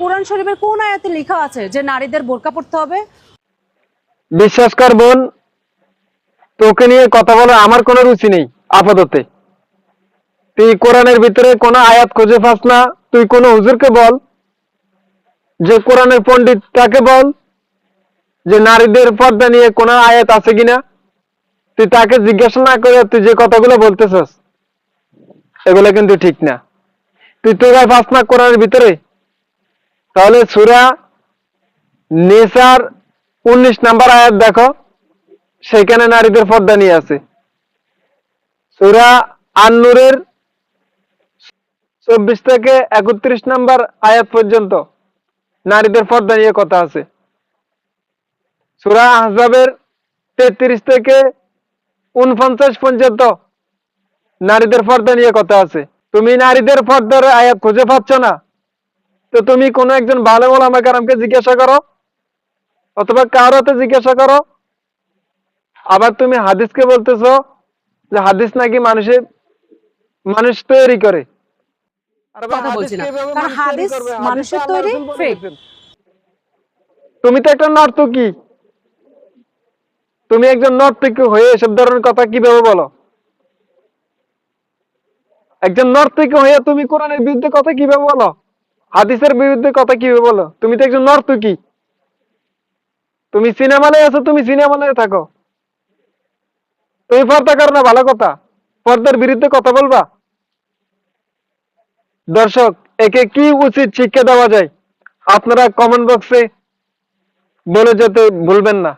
কোরআন শরীফের কোন আয়াতে লেখা আছে যে নারীদের বোরকা পড়তে হবে? বিশ্বাস কর বোন, তোকে নিয়ে কথা বলে আমার কোনো রুচি নেই, আপাততে। তুই কোরআনের ভিতরে কোনো আয়াত খুঁজে পাস না, তুই কোনো হুজুরকে বল, যে কোরআনের পণ্ডিত তাকে বল, যে নারীদের পর্দা নিয়ে কোনো আয়াত আছে কিনা। তুই তাকে জিজ্ঞাসা না করে তুই যে কথাগুলো বলতেছস, এগুলো কিন্তু ঠিক না। তুই তোরাই পাস না কোরআনের ভিতরে। তাহলে সুরা নেসার উনিশ নাম্বার আয়াত দেখো, সেখানে নারীদের পর্দা নিয়ে আছে। সুরা আন্নুরের চব্বিশ থেকে একত্রিশ নাম্বার আয়াত পর্যন্ত নারীদের পর্দা নিয়ে কথা আছে। সুরা আহজাবের তেত্রিশ থেকে উনপঞ্চাশ পর্যন্ত নারীদের পর্দা নিয়ে কথা আছে। তুমি নারীদের পর্দার আয়াত খুঁজে পাচ্ছ না? তো তুমি কোনো একজন ভালো ওলামা কারামকে জিজ্ঞাসা করো অথবা কারোতে জিজ্ঞাসা করো। আবার তুমি হাদিসকে বলতেছো যে হাদিস নাকি মানুষের মানুষ তৈরি করে। বলে। তুমি তো একটা নর্তকী। তুমি একজন নর্তকী হয়ে এসব ধরনের কথা কীভাবে বলো? একজন নর্তকী হয়ে তুমি কোরআনের বিরুদ্ধে কথা কীভাবে বলো? হাদিসের বিরুদ্ধে কথা কীভাবে বলো? তুমি তো একজন নর্তকী। তুমি সিনেমালয়ে আছো, তুমি সিনেমালয়ে থাকো। তুমি পর্দা করো না? ভালো কথা। পর্দার বিরুদ্ধে কথা বলবা। দর্শক, একে কি উচিত শিক্ষা দেওয়া যায়? আপনারা কমেন্ট বক্সে বলে যেতে ভুলবেন না।